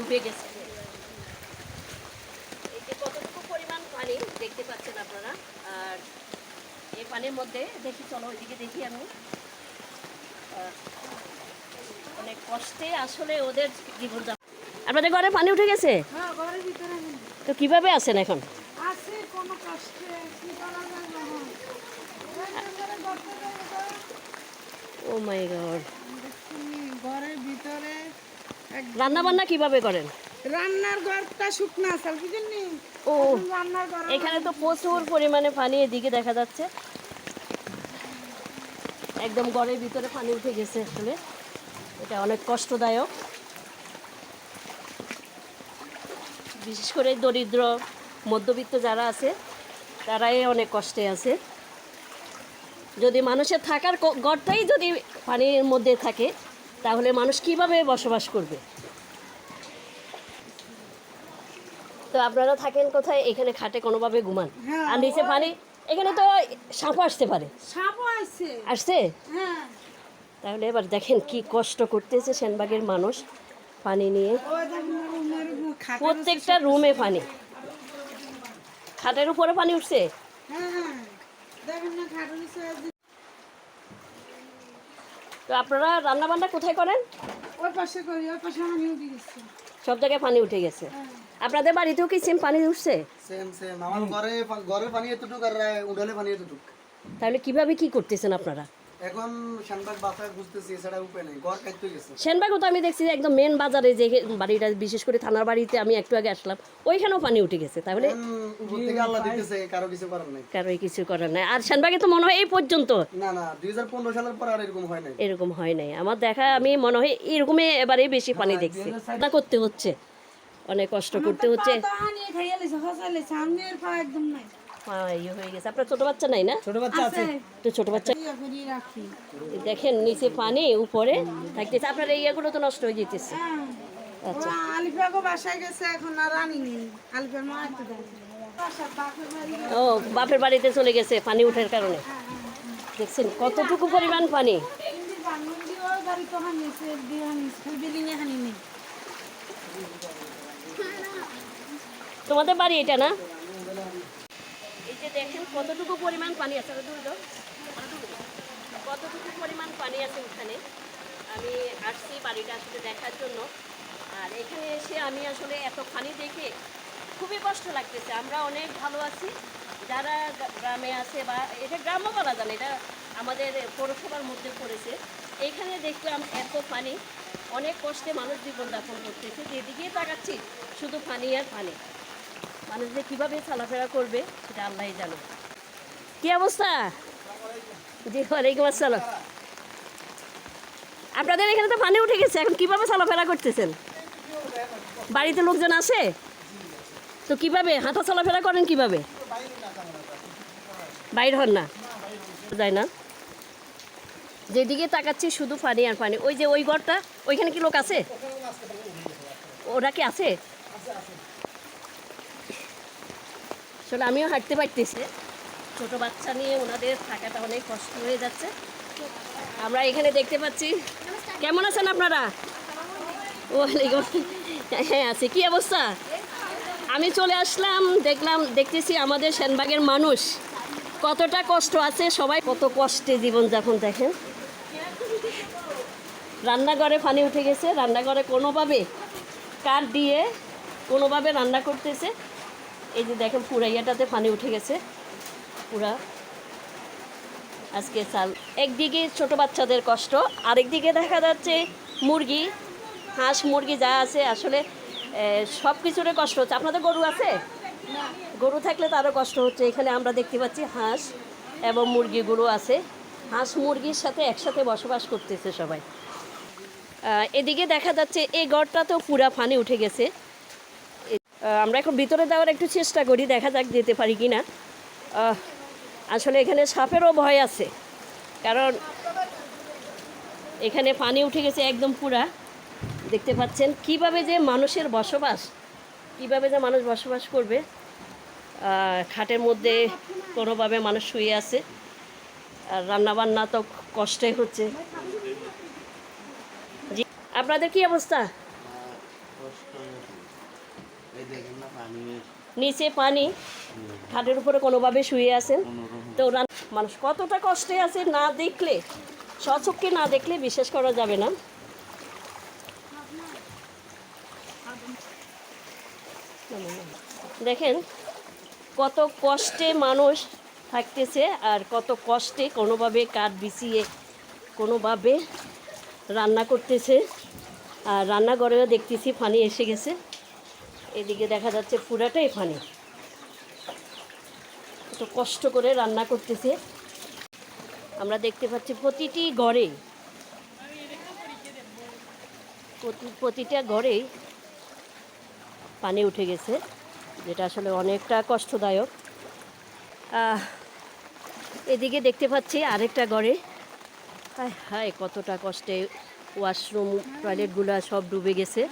ডুবে গেছে। এই যে কতটুকু পরিমাণ পানি দেখতে পাচ্ছেন আপনারা? আর এই পানির মধ্যে দেখি চলো ওইদিকে দেখি আমি। অনেক কষ্টে আসলে ওদের জীবন আপনাদের ঘরে পানি উঠে গেছে? হ্যাঁ ঘরের ভিতরে তো কীভাবে আছেন এখন? ও মাই গড ঘরের ভিতরে রান্না বান্না কীভাবে করেন? রান্নার ঘরটা শুকনা কি জানি ও রান্নার ঘর এখানে তো প্রচুর পরিমাণে পানি এদিকে দেখা যাচ্ছে। একদম ঘরের ভিতরে পানি উঠে গেছে আসলে। এটা অনেক কষ্টদায়ক। বিশেষ করে দরিদ্র মধ্যবিত্ত যারা আছে তারাই অনেক কষ্টে আছে। যদি মানুষের থাকার ঘরটাই যদি পানির মধ্যে থাকে তাহলে মানুষ কীভাবে বসবাস করবে? তো আপনারা থাকেন কোথায়? এখানে খাটে কোনোভাবে ঘুমান। হ্যাঁ, আর নিচে পানি? এখানে তো সাপও আসতে পারে। সাপও আসছে। হ্যাঁ। তাহলে এবার দেখেন কি কষ্ট করতেছে সেনবাগের মানুষ পানি নিয়ে। প্রত্যেকটা রুমে পানি। খাটের উপরে পানি উঠছে? হ্যাঁ দেখেন না তো আপনারা রান্না বান্না কোথায় করেন? ওই পাশে করি ওই পাশে আমি উঠে গেছে। সব জায়গায় পানি উঠে গেছে। হ্যাঁ। আপনাদের বাড়িতেও কি সেম পানি উঠছে? সেম সেম আমার ঘরে ঘরে পানি এতটুক আর উঠালে পানি এতটুক। তাহলে কীভাবে কি করতেছেন আপনারা? এখন শানবাগ বাসায় বুঝতেছি এছাড়া উপায় নেই ঘর কাটতে গেছে। সেনবাগও তো আমি দেখছি যে একদম মেন বাজারে যে বাড়িটা বিশেষ করে থানার বাড়িতে আমি একটু আগে আসলাম ওইখানেও পানি উঠে গেছে তাহলে এখন উপর থেকে আল্লাহ দিতেছে কারও কিছু করার নাই। কারোই কিছু করার নাই। আর তো মনে হয় এই পর্যন্ত না না দুই হাজার পনেরো সালের পর আর এরকম হয় নাই। এরকম হয় নাই। আমার দেখা আমি মনে হয় এরকমই এবারে বেশি পানি দেখছি। না করতে হচ্ছে। অনেক কষ্ট করতে হচ্ছে। হ্যাঁ, ইয়ে হয়ে গেছে। আপনার ছোট বাচ্চা নাই না? ছোট বাচ্চা আছে। তো ছোট বাচ্চা। করিয়ে রাখি। দেখেন নিচে পানি উপরে থাকতেছে। আপনার এই ইয়েগুলো তো নষ্ট হয়ে যেতেছে। হ্যাঁ। আচ্ছা। ওরা আলিফাগো বাসায় গেছে এখন আর রানি নেই। আলিফার মা একটু দেয় বাসার বাপের ও বাপের বাড়িতে চলে গেছে পানি উঠার কারণে। দেখছেন কতটুকু পরিমাণ পানি? তোমাদের বাড়ি এটা না? দেখেন কতটুকু পরিমাণ পানি আছে। কতটুকু পরিমাণ পানি আছে ওখানে আমি আসছি বাড়িটা আসলে দেখার জন্য। আর এখানে এসে আমি আসলে এত পানি দেখে খুবই কষ্ট লাগতেছে। আমরা অনেক ভালো আছি। যারা গ্রামে আছে বা এটা গ্রাম্য বলা যায় না, এটা আমাদের পৌরসভার মধ্যে পড়েছে। এইখানে দেখলাম এত পানি। অনেক কষ্টে মানুষ জীবনযাপন করতেছে। যেদিকে তাকাচ্ছি শুধু পানি আর পানি। মানুষ যে কীভাবে চলাফেরা করবে, সেটা আল্লাহ জানে। কি অবস্থা? জি, ওয়ালাইকুম আসসালাম। আপনাদের এখানে তো পানি উঠে গেছে, এখন কীভাবে চলাফেরা করতেছেন? বাড়িতে লোকজন আসে তো কীভাবে? হাঁটা চলাফেরা করেন কীভাবে? বাইর হন না। যায় না। যেদিকে তাকাচ্ছি, শুধু পানি আর পানি। ওই যে ওই ঘরটা, ওইখানে কি লোক আছে? ওরা কি আছে? আসলে আমিও হাঁটতে পারতেছি। ছোট বাচ্চা নিয়ে ওনাদের থাকাটা অনেক কষ্ট হয়ে যাচ্ছে। আমরা এখানে দেখতে পাচ্ছি। কেমন আছেন আপনারা? ওয়ালাইকুম হ্যাঁ আছে। কি অবস্থা? আমি চলে আসলাম, দেখলাম, দেখতেছি আমাদের সেনবাগের মানুষ কতটা কষ্ট আছে। সবাই কত কষ্টে জীবনযাপন দেখেন। রান্নাঘরে পানি উঠে গেছে। রান্নাঘরে কোনোভাবে কাঠ দিয়ে কোনোভাবে রান্না করতেছে। এই যে দেখেন পুরাইয়াটাতে পানি উঠে গেছে। পুরা। আজকে চাল। একদিকে ছোট বাচ্চাদের কষ্ট আরেকদিকে দেখা যাচ্ছে মুরগি হাঁস মুরগি যা আছে আসলে সব কিছুরে কষ্ট হচ্ছে। আপনাদের গরু আছে? গরু থাকলে তারও কষ্ট হচ্ছে। এখানে আমরা দেখতে পাচ্ছি হাঁস এবং মুরগিগুলো আছে। হাঁস মুরগির সাথে একসাথে বসবাস করতেছে সবাই। এদিকে দেখা যাচ্ছে এই গড়টা তো পুরা পানি উঠে গেছে। আমরা এখন ভিতরে যাওয়ার একটু চেষ্টা করি, দেখা যাক যেতে পারি কি না আসলে এখানে সাপেরও ভয় আছে, কারণ এখানে পানি উঠে গেছে একদম পুরা। দেখতে পাচ্ছেন কীভাবে যে মানুষের বসবাস, কীভাবে যে মানুষ বসবাস করবে। খাটের মধ্যে কোনোভাবে মানুষ শুয়ে আছে, আর রান্নাবান্না তো কষ্টে হচ্ছে। জি, আপনাদের কি অবস্থা? নিচে পানি খাটের উপরে কোনোভাবে শুয়ে আছেন। তো মানুষ কতটা কষ্টে আছে না দেখলে স্বচক্ষে না দেখলে বিশ্বাস করা যাবে না। দেখেন কত কষ্টে মানুষ থাকতেছে আর কত কষ্টে কোনোভাবে কাঠ বিছিয়ে কোনোভাবে রান্না করতেছে। আর রান্নাঘরেও দেখতেছি পানি এসে গেছে। এদিকে দেখা যাচ্ছে পুরাটাই পানি তো কষ্ট করে রান্না করতেছে। আমরা দেখতে পাচ্ছি প্রতিটি ঘরে প্রতিটা ঘরেই পানি উঠে গেছে, যেটা আসলে অনেকটা কষ্টদায়ক। এদিকে দেখতে পাচ্ছি আরেকটা ঘরে। হায় হায়, কতটা কষ্টে ওয়াশরুম, টয়লেটগুলো সব ডুবে গেছে।